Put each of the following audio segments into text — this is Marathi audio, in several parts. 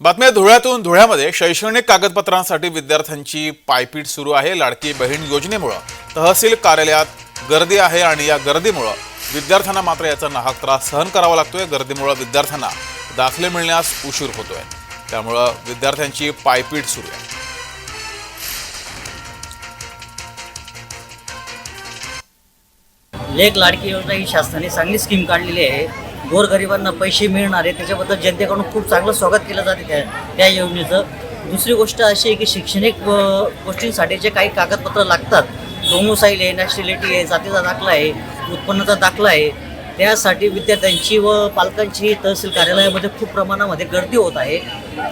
बातम्या धुळ्यातून धुळ्यामध्ये शैक्षणिक कागदपत्रांसाठी विद्यार्थ्यांची पायपीट सुरू आहे लाडकी बहीण योजनेमुळं. तहसील कार्यालयात गर्दी आहे आणि या गर्दीमुळं विद्यार्थ्यांना मात्र याचा नाहक त्रास सहन करावा लागतोय. गर्दीमुळं विद्यार्थ्यांना दाखले मिळण्यास उशीर होतोय. त्यामुळं विद्यार्थ्यांची पायपीट सुरू आहे. लेख लाडकी योजना ही शासनाने चांगली स्कीम काढलेली आहे. गोरगरिबांना पैसे मिळणार आहे त्याच्याबद्दल जनतेकडून खूप चांगलं स्वागत केलं जाते त्या त्या योजनेचं. दुसरी गोष्ट अशी आहे की शैक्षणिक गोष्टींसाठी जे काही कागदपत्र लागतात डोमोसाईल आहे नॅशनॅलिटी आहे जातीचा दाखला आहे उत्पन्नाचा दाखला आहे त्यासाठी विद्यार्थ्यांची व पालकांची तहसील कार्यालयामध्ये खूप प्रमाणामध्ये गर्दी होत आहे.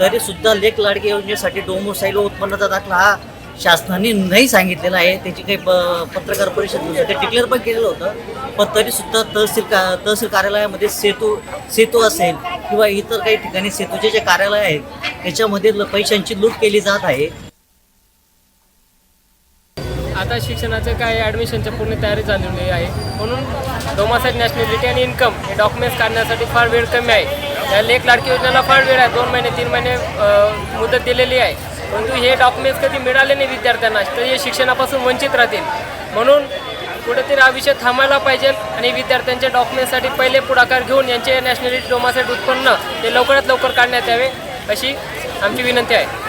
तरीसुद्धा लेख लाडकी योजनेसाठी डोमोसाईल व उत्पन्नाचा दाखला हा शासनाने नाही सांगितलेलं आहे. त्याची काही प- पत्रकार परिषद ते डिक्लेअर पण केलेलं होतं. पण तरीसुद्धा तहसील का तहसील कार्यालयामध्ये सेतू सेतू असेल किंवा इतर काही ठिकाणी सेतूचे जे कार्यालय आहेत त्याच्यामध्ये पैशांची लूट केली जात आहे. आता शिक्षणाचं काय ॲडमिशनच्या पूर्ण तयारी झालेली आहे. म्हणून डोमासाईड नॅशनॅलिटी आणि इन्कम हे डॉक्युमेंट्स काढण्यासाठी फार वेळ कमी आहे. त्या लेख लाडकी योजनेला फार वेळ आहे. दोन महिने तीन महिने मुदत दिलेली आहे. परंतु हे डॉक्युमेंट्स कधी मिळाले नाही विद्यार्थ्यांना तर हे शिक्षणापासून वंचित राहतील. म्हणून कुठेतरी हा विषय थांबायला पाहिजे आणि विद्यार्थ्यांच्या डॉक्युमेंटसाठी पहिले पुढाकार घेऊन यांचे नॅशनॅलिटी डोमासाईड उत्पन्न हे लवकरात लवकर काढण्यात यावे अशी आमची विनंती आहे.